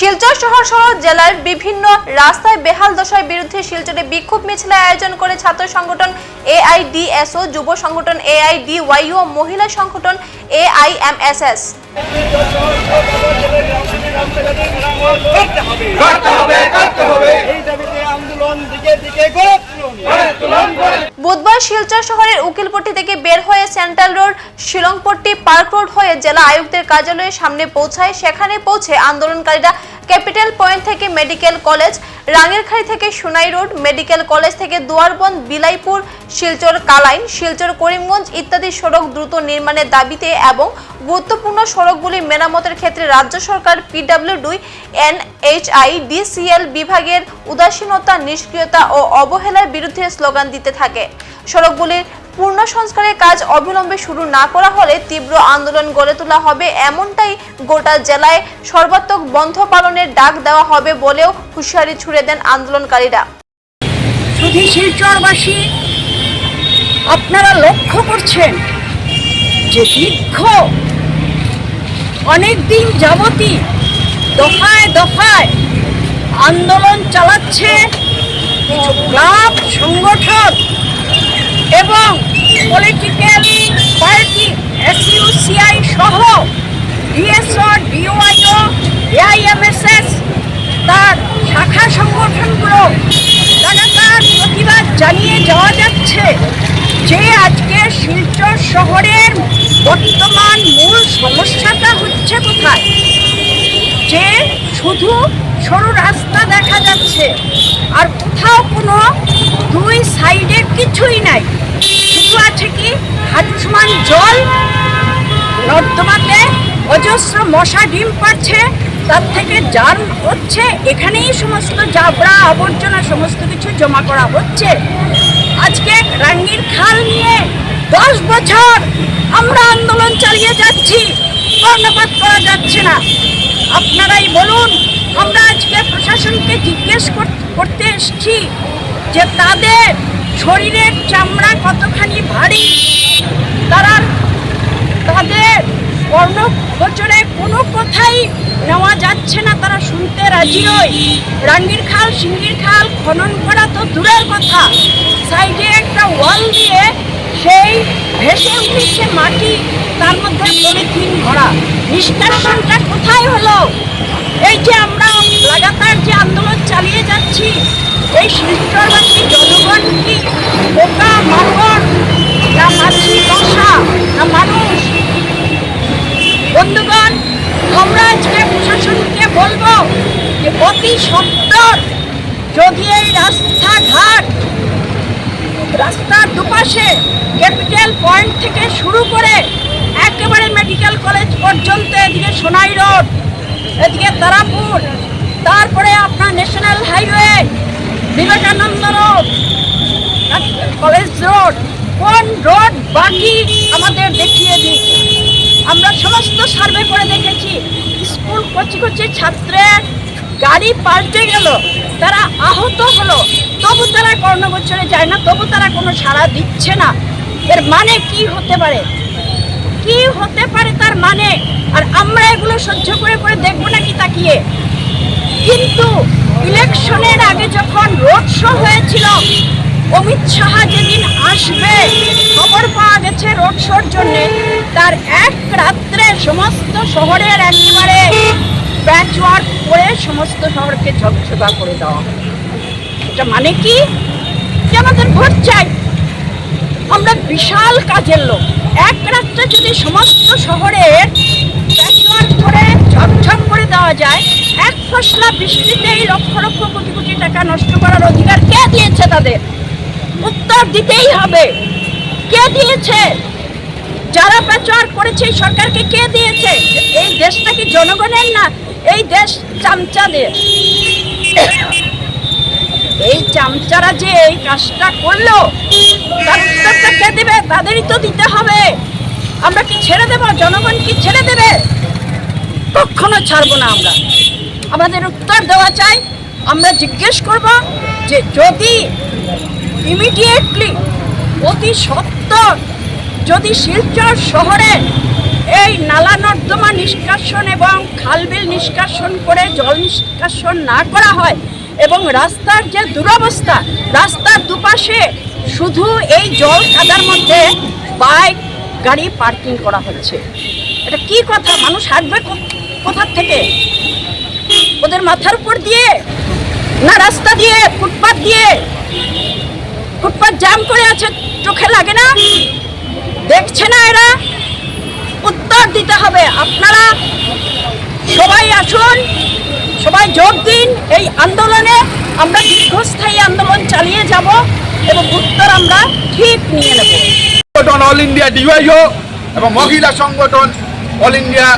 শিলচর শহর সহ জেলার বিভিন্ন রাস্তায় বেহাল দশার বিরুদ্ধে শিলচরে বিক্ষোভ মিছিল আয়োজন করে ছাত্র সংগঠন এআইডিএসও যুব সংগঠন এআইডিওয়াইও মহিলা সংগঠন এআইএমএসএস। এই দাবিতে আন্দোলন দিকে দিকে গড়ে তুলুন। বুধবার শিলচর শহরের উকিলপট্টি থেকে বের হয়ে central road, Shillongpatti park road হয়ে জেলা আয়ুক্তের কার্যালয়ের সামনে পৌঁছায়। সেখানে পৌঁছে আন্দোলনকারীরা ক্যাপিটাল পয়েন্ট থেকে মেডিকেল কলেজ রাঙেরখাড়ি থেকে সোনাই রোড, মেডিকেল কলেজ থেকে দুয়ারবন্দ বিলাইপুর, শিলচর, কালাইন, শিলচর, করিমগঞ্জ ইত্যাদি সড়ক দ্রুত নির্মাণের দাবিতে এবং গুরুত্বপূর্ণ সড়কগুলি মেরামতের ক্ষেত্রে রাজ্য সরকার পিডব্লিউডি এনএইচআই ডিসিএল বিভাগের উদাসীনতা, নিষ্ক্রিয়তা ও অবহেলার বিরুদ্ধে স্লোগান দিতে থাকে। সড়কগুলির পূর্ণ সংস্কারের কাজ অবিলম্বে শুরু না করা হলে তীব্র আন্দোলন গড়ে তোলা হবে এমনটাই গোটা জেলায় সর্বাত্মক বন্ধ পালনের ডাক দেওয়া হবে বলেও হুঁশিয়ারি ছুড়ে দেন আন্দোলনকারীরা। আপনারা লক্ষ্য করছেন যে দীর্ঘ অনেক দিন যাবতই দফায় দফায় আন্দোলন চালাচ্ছে কিছু ক্লাব সংগঠন এবং পলিটিক্যাল পার্টি এসইউসিআই সহ ডিএসও ডিওআইও এআইএমএসএস তার শাখা সংগঠনগুলো লাগাতার প্রতিবাদ জানিয়ে যাওয়া যাচ্ছে যে আজকে শিলচর শহরের বর্তমান মূল সমস্যাটা হচ্ছে কোথায়? যে শুধু সরু রাস্তা দেখা যাচ্ছে আর কোথাও কোনো দুই সাইডের কিছুই নাই শুধু আছে সমান জল নর্দমাতে অজস্র মশা ডিম পাচ্ছে তার থেকে জার হচ্ছে, এখানেই সমস্ত জাবড়া আবর্জনা, সমস্ত কিছু জমা করা হচ্ছে। আজকে রাঙ্গির খাল নিয়ে দশ বছর আমরা আন্দোলন চালিয়ে যাচ্ছি, কর্ণপাত করা যাচ্ছে না। আপনারাই বলুন, আমরা আজকে প্রশাসনকে জিজ্ঞেস কর- করতে এসেছি যে তাদের শরীরের চামড়া কতখানি ভারী, তারা তাদের কর্ণগোচরে কোনো কথাই নেওয়া যাচ্ছে না। তারা শুনতে রাজি নয়। রাঙ্গির খাল, সিঙ্গির খাল, খনন করা তো দূরের কথা। সাইডে একটা ওয়াল দিয়ে সেই ভেসে উঠেছে মাটি, তার মধ্যে পলিথিন ভরা। নিষ্কাশনটা কোথায় হলো? এই যে আমরা লাগাতার যে আন্দোলন চালিয়ে যাচ্ছি, এই শিল্পবাসী জনগণ কি পোকা মাকড় না মাছি মশা না মানুষ বন্ধুগণ আমরা আজকে প্রশাসনকে বলব যে অতি সত্তর যদি এই রাস্তাঘাট রাস্তার দুপাশে ক্যাপিটাল পয়েন্ট থেকে শুরু করে একেবারে মেডিকেল কলেজ পর্যন্ত, এদিকে সোনাই রোড, এদিকে তারাপুর, তারপরে আপনার national highway Vivekananda road college road কোন রোড বাকি আমাদের দেখিয়ে দিই আমরা সমস্ত সার্ভে করে দেখেছি, স্কুল কচি কচি ছাত্রের গাড়ি পাল্টে গেল, তারা আহত হলো। তবু কর্ণগোচরে যায় না, তবু তারা কোনো সাড়া দিচ্ছে না। এর মানে কি হতে পারে? কি হতে পারে তার মানে? আর আমরা এগুলো সহ্য করে করে দেখব নাকি তাকিয়ে? কিন্তু ইলেকশনের আগে যখন রোড শো হয়েছিল, অমিত শাহ যেদিন আসবে, খবর পাওয়া গেছে রোড শোর জন্য। তার এক রাত্রে সমস্ত শহরের একেবারে প্যাচ ওয়ার্ক করে সমস্ত শহরকে ঝকঝকা করে দেওয়া। এটা মানে কি? যে আমাদের ভোট চাই, আমরা বিশাল কাজের লোক। এক রাত্রে যদি সমস্ত শহরের করে ঝকঝক করে দেওয়া যায়, এক ফসলা বৃষ্টিতেই লক্ষ লক্ষ কোটি কোটি টাকা নষ্ট করার অধিকার কে দিয়েছে তাদের? উত্তর দিতেই হবে। কে দিয়েছে? যারা প্যাচওয়ার্ক করেছে সরকারকে কে দিয়েছে? এই দেশটা কি জনগণের না? এই দেশ চামচাদের। এই চামচারা যে এই কাজটা করল, তার উত্তরটা কে দেবে? তাদেরই তো দিতে হবে। আমরা কি ছেড়ে দেব? জনগণ কি ছেড়ে দেবে? কখনো ছাড়বো না আমরা। আমাদের উত্তর দেওয়া চাই। আমরা জিজ্ঞেস করব যে যদি ইমিডিয়েটলি অতি সত্তর যদি শিলচর শহরে এই নালা নর্দমা নিষ্কাশন এবং খালবিল নিষ্কাশন করে জল নিষ্কাশন না করা হয় এবং রাস্তার যে দুরবস্থা, রাস্তার দুপাশে শুধু এই জল কাদার মধ্যে বাইক, গাড়ি পার্কিং করা হচ্ছে। এটা কি কথা? মানুষ হাঁটবে কোথার থেকে? ওদের মাথার উপর দিয়ে? না রাস্তা দিয়ে, ফুটপাত দিয়ে? ফুটপাত জাম করে আছে, চোখে লাগে না? দেখছে না এরা? উত্তর দিতে হবে। আপনারা সবাই আসুন। সবাই যোগ দিন এই আন্দোলনে আমরা দীর্ঘস্থায়ী আন্দোলন চালিয়ে যাব এবং উত্তর আমরা ঠিক নিয়ে নেব। সংগঠন অল ইন্ডিয়া ডিওয়াইও এবং মহিলা সংগঠন অল ইন্ডিয়া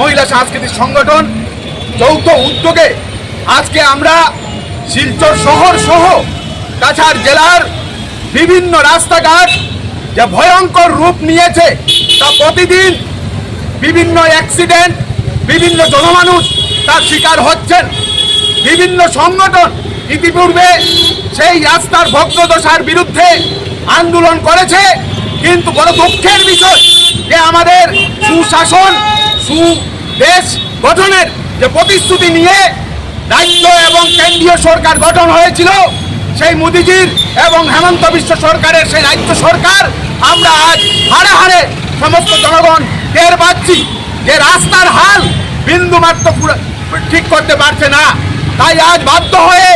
মহিলা সাংস্কৃতিক সংগঠন যৌথ উদ্যোগে আজকে আমরা শিলচর শহর সহ কাছাড় জেলার বিভিন্ন রাস্তাঘাট যে ভয়ঙ্কর রূপ নিয়েছে তা প্রতিদিন বিভিন্ন অ্যাক্সিডেন্ট, বিভিন্ন জনমানুষ তার শিকার হচ্ছেন। বিভিন্ন সংগঠন ইতিপূর্বে সেই রাস্তার ভগ্নদশার বিরুদ্ধে আন্দোলন করেছে। কিন্তু বড় দুঃখের বিষয় যে আমাদের সুশাসন, সুদেশ গঠনের যে প্রতিশ্রুতি নিয়ে রাজ্য এবং কেন্দ্রীয় সরকার গঠন হয়েছিল, সেই মোদিজির এবং হেমন্ত বিশ্ব সরকারের সেই রাজ্য সরকার, আমরা আজ হারে হারে সমস্ত জনগণ টের পাচ্ছি যে রাস্তার হাল বিন্দু মাত্র পুরো- ঠিক করতে পারছে না। তাই আজ বাধ্য হয়ে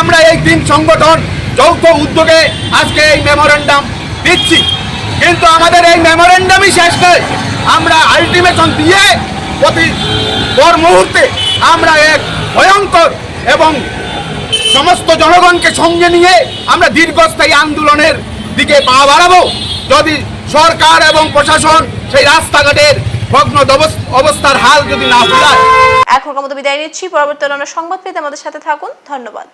আমরা এই তিন সংগঠন যৌথ উদ্যোগে আজকে এই মেমোরেন্ডাম দিচ্ছি। কিন্তু আমাদের এই মেমোরেন্ডামই শেষ নয় আমরা আলটিমেশন দিয়ে প্রতি পর মুহূর্তে আমরা এক ভয়ঙ্কর এবং সমস্ত জনগণকে সঙ্গে নিয়ে আমরা দীর্ঘস্থায়ী আন্দোলনের দিকে পা বাড়াবো। যদি সরকার এবং প্রশাসন সেই রাস্তাঘাটের ভগ্ন অবস্থার হাল যদি না ফেরায় এখনকার মতো বিদায় নিচ্ছি। পরবর্তী অন্যান্য সংবাদ পেতে আমাদের সাথে থাকুন। ধন্যবাদ।